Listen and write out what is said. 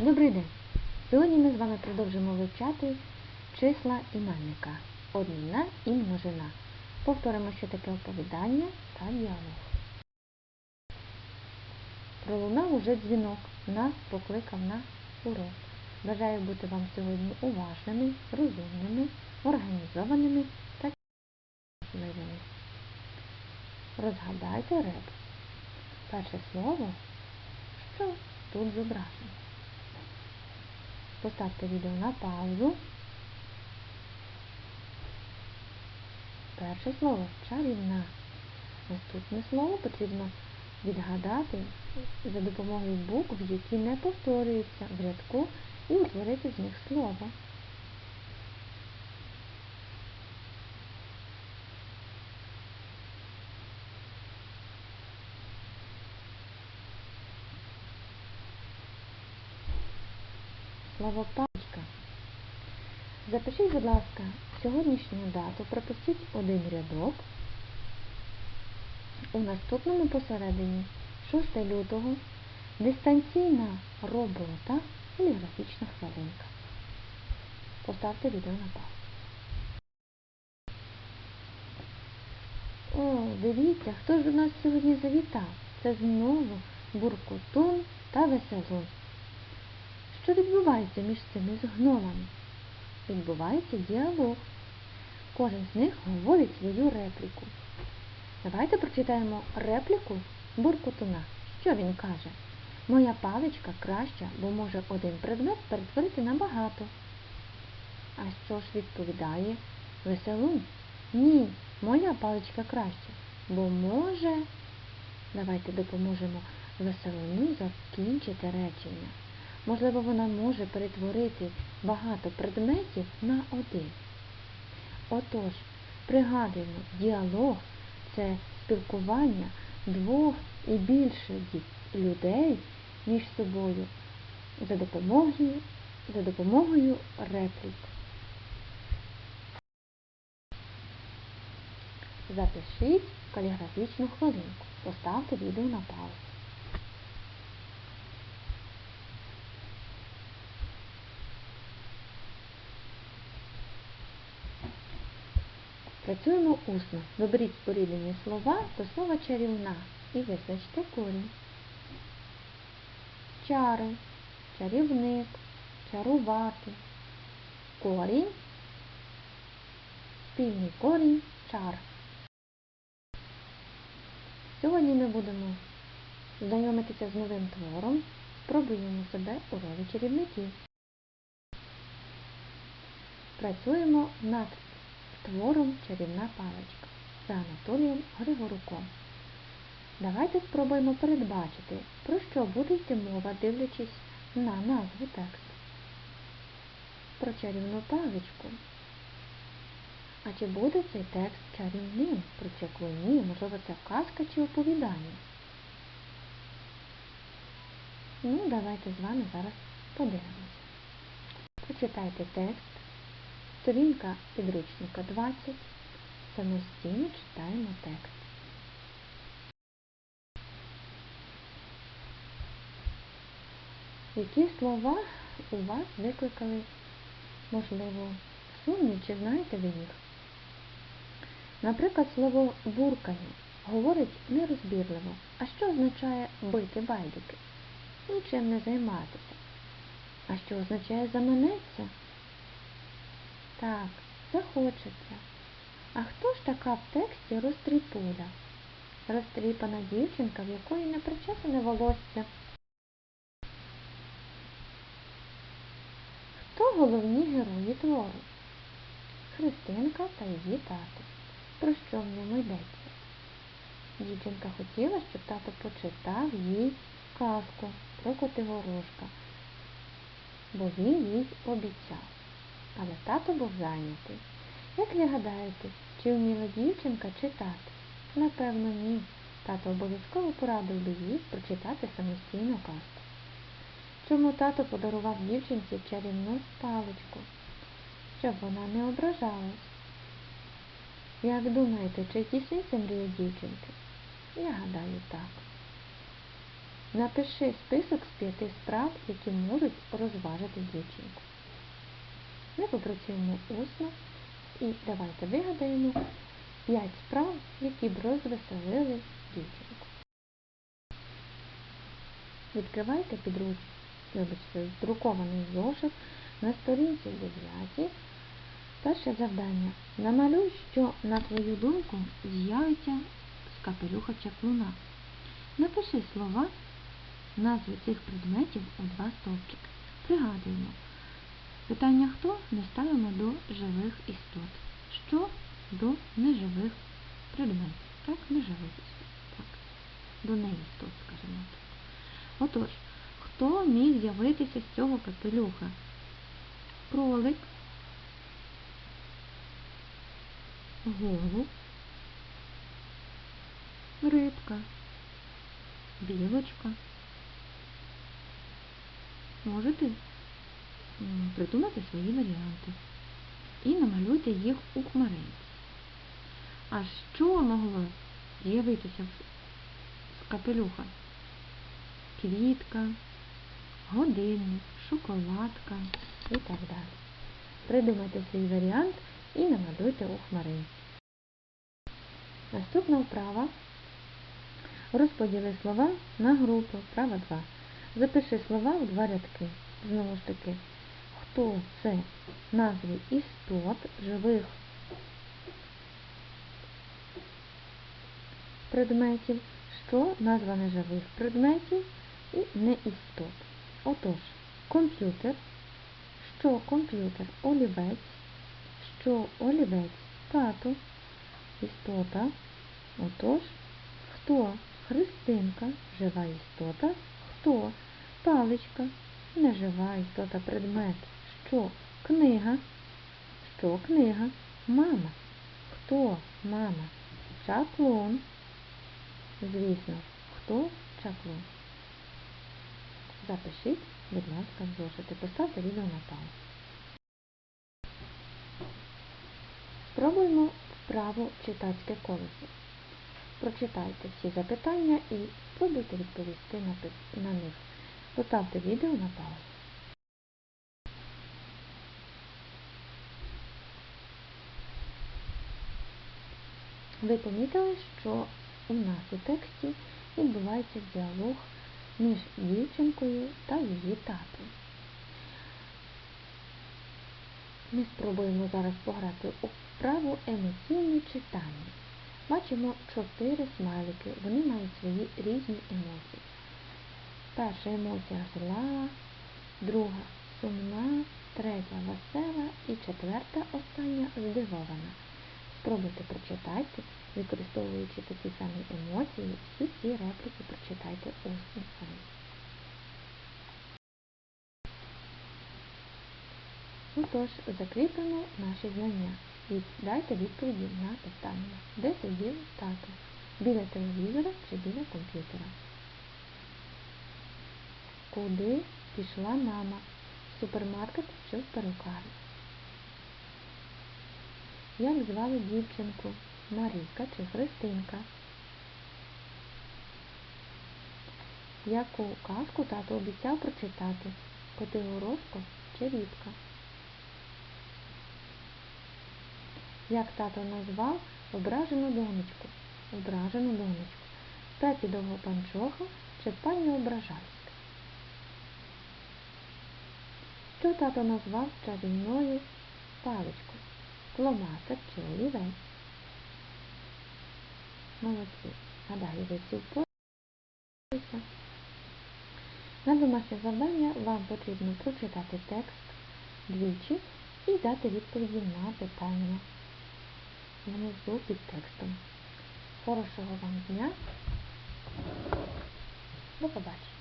Добрий день! Сьогодні ми з вами продовжимо вивчати числа іменника. Однина і множина. Повторимо, що таке оповідання та діалог. Пролунав уже дзвінок. Нас покликав на урок. Бажаю бути вам сьогодні уважними, розумними, організованими та щасливими. Розгадайте реп. Перше слово, що тут зображено. Поставте відео на паузу. Перше слово чарівна. Наступне слово потрібно відгадати за допомогою букв, які не повторюються в рядку, і утворити з них слово. Слово пачка. Запишіть, будь ласка, сьогоднішню дату, пропустіть один рядок. У наступному посередині 6 лютого дистанційна робота поліграфічна хвилинка. Поставте відео на паузу. О, дивіться, хто ж до нас сьогодні завітав. Це знову буркотун та веселун. Що відбувається між цими гномами? Відбувається діалог. Кожен з них говорить свою репліку. Давайте прочитаємо репліку Буркотуна. Що він каже? Моя паличка краща, бо може один предмет перетворити на багато. А що ж відповідає Веселун? Ні, моя паличка краща, бо може. Давайте допоможемо Веселуну закінчити речення. Можливо, вона може перетворити багато предметів на один. Отож, пригадуємо, діалог це спілкування двох і більше людей між собою за допомогою, за допомогою реплік. Запишіть каліграфічну хвилинку. Поставте відео на паузу. Працюємо усно. Виберіть споріднені слова до слова чарівна і визначте корінь. Чари, чарівник, чарувати. Корінь, спільний корінь, чар. Сьогодні ми будемо знайомитися з новим твором. Спробуємо себе у ролі чарівників. Працюємо над твором Чарівна паличка за Анатолієм Григоруком. Давайте спробуємо передбачити, про що буде йти мова, дивлячись на назву тексту. Про чарівну паличку. А чи буде цей текст чарівним? Про чаклуні, можливо, це казка чи оповідання? Ну, давайте з вами зараз подивимося. Прочитайте текст. Сторінка підручника 20. Самостійно читаємо текст. Які слова у вас викликали, можливо, сумнів, чи знаєте ви їх? Наприклад, слово буркає говорить нерозбірливо. А що означає бити байдики? Нічим не займатися. А що означає заманеться? Так, захочеться. А хто ж така в тексті розтріпуля? Розтріпана дівчинка, в якої не причесане волосся. Хто головні герої твору? Христинка та її тато. Про що в ньому йдеться? Дівчинка хотіла, щоб тато почитав їй казку про Котигорошка, бо він їй обіцяв. Але тато був зайнятий. Як ви гадаєте, чи вміла дівчинка читати? Напевно, ні. Тато обов'язково порадив би їй прочитати самостійну казку. Чому тато подарував дівчинці чарівну паличку? Щоб вона не ображалась. Як думаєте, чи здійсниться мрія дівчинки? Я гадаю так. Напиши список з п'яти справ, які можуть розважити дівчинку. Ми попрацюємо усно і давайте вигадаємо п'ять справ, які б розвеселили дівчинку. Відкривайте підруч, друкований зошит на сторінці 9. Перше завдання. Намалюй, що, на твою думку, з'явиться з капелюха чаклуна. Напиши слова, назви цих предметів у два стовпчики. Пригадуємо. Питання хто не ставимо до живих істот. Що до неживих предметів. Так, неживих істот. Так. До неістот, скажімо так. Отож, хто міг з'явитися з цього капелюха? Кролик, голуб, рибка, білочка. Можете придумати свої варіанти і намалюйте їх у хмаринці. А що могло з'явитися з капелюха? Квітка, годинник, шоколадка і так далі. Придумайте свій варіант і намалюйте у хмаринці. Наступна вправа. Розподіли слова на групи. Вправа 2. Запиши слова в два рядки. Знову ж таки, це? Назви істот, живих предметів, що? Назва неживих предметів і неістот. Отож, комп'ютер, що комп'ютер, олівець, що олівець, тато, істота, отож, хто? Христинка, жива істота, хто? Паличка, нежива істота, предмет, що книга, що книга, мама, хто мама, чаклун, звісно, хто чаклун. Запишіть, будь ласка, в зошити. Поставте відео на паузу. Спробуємо вправо читацьке колесо. Прочитайте всі запитання і спробуйте відповісти на них. Поставте відео на паузу. Ви помітили, що у нас у тексті відбувається діалог між дівчинкою та її татом. Ми спробуємо зараз пограти у вправу емоційне читання. Бачимо чотири смайлики, вони мають свої різні емоції. Перша емоція зла, друга сумна, третя весела і четверта остання здивована. Спробуйте прочитайте, використовуючи такі самі емоції, всі ці репліки прочитайте усно самі. Отож, закріпимо наші знання і дайте відповіді на питання. Де сидів тато? Біля телевізора чи біля комп'ютера? Куди пішла мама? В супермаркет чи в перукарню? Як звали дівчинку? Марійка чи Христинка? Яку казку тато обіцяв прочитати? Котигорошко чи Рібка? Як тато назвав ображену донечку? Ображену донечку. Пепі довгопанчоха чи пані Ображальська? Що тато назвав чарівною паличкою? Чи олівець? Молодці. Гадаю, ви всі впоралися. На домашнє завдання вам потрібно прочитати текст двічі і дати відповіді на питання внизу під текстом. Хорошого вам дня. До побачення.